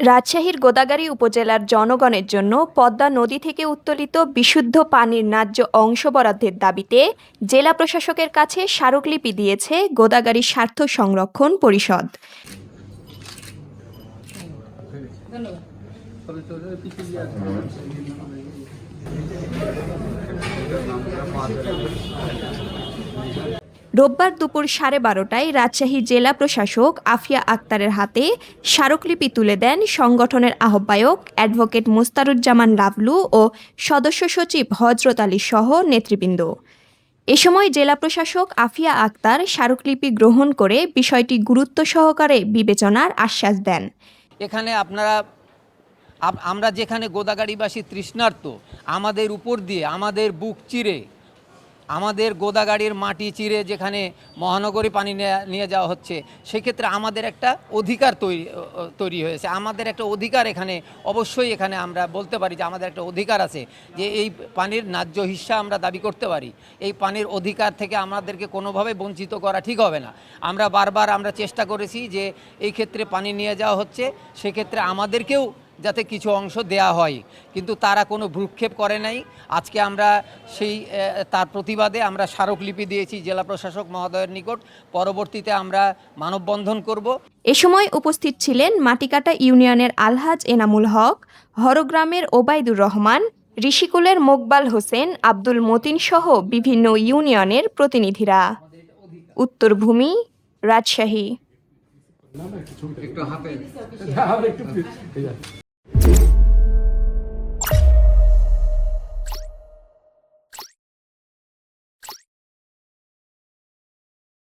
রাজশাহীর গোদাগাড়ী উপজেলার জনগণের জন্য পদ্মা নদী থেকে উত্তোলিত বিশুদ্ধ পানির ন্যায্য অংশ বরাদ্দের দাবিতে জেলা প্রশাসকের কাছে স্মারকলিপি দিয়েছে গোদাগাড়ী স্বার্থ সংরক্ষণ পরিষদ। রোববার দুপুর সাড়ে বারোটায় রাজশাহী জেলা প্রশাসক আফিয়া আক্তারের হাতে স্মারকলিপি তুলে দেন সংগঠনের আহ্বায়ক অ্যাডভোকেট মোস্তারুজ্জামান লাভলু ও সদস্য সচিব হজরত আলী সহ নেতৃবৃন্দ। এ সময় জেলা প্রশাসক আফিয়া আক্তার স্মারকলিপি গ্রহণ করে বিষয়টি গুরুত্ব সহকারে বিবেচনার আশ্বাস দেন। এখানে আপনারা আমরা যেখানে গোদাগাড়িবাসী তৃষ্ণার্ত, আমাদের উপর দিয়ে, আমাদের বুক চিরে আমাদের গোদাগাড়ির মাটি চিরে যেখানে মহানগরী পানি নেয়া- যাওয়া হচ্ছে, সেক্ষেত্রে আমাদের একটা অধিকার তৈরি তৈরি হয়েছে। আমাদের একটা অধিকার এখানে, অবশ্যই এখানে আমরা বলতে পারি যে আমাদের একটা অধিকার আছে যে এই পানির ন্যায্য হিস্সা আমরা দাবি করতে পারি। এই পানির অধিকার থেকে আমাদেরকে কোনোভাবে বঞ্চিত করা ঠিক হবে না। আমরা বারবার আমরা চেষ্টা করেছি যে এই ক্ষেত্রে পানি নিয়ে যাওয়া হচ্ছে, সেক্ষেত্রে আমাদেরকেও যাতে কিছু অংশ দেয়া হয়। কিন্তু তারা কোনো ভ্রুক্ষেপ করে নাই। আজকে আমরা সেই তার প্রতিবাদে আমরা স্মারকলিপি দিয়েছি জেলা প্রশাসক মহোদয়ের নিকট। পরবর্তীতে আমরা মানববন্ধন করব। এ সময় উপস্থিত ছিলেন মাটিকাটা ইউনিয়নের আলহাজ এনামুল হক হরগ্রামের ওবায়দুর রহমান ঋষিকুলের মোকবাল হোসেন আব্দুল মতিন সহ বিভিন্ন ইউনিয়নের প্রতিনিধিরা। উত্তরভূমি রাজশাহী। একটু হাতে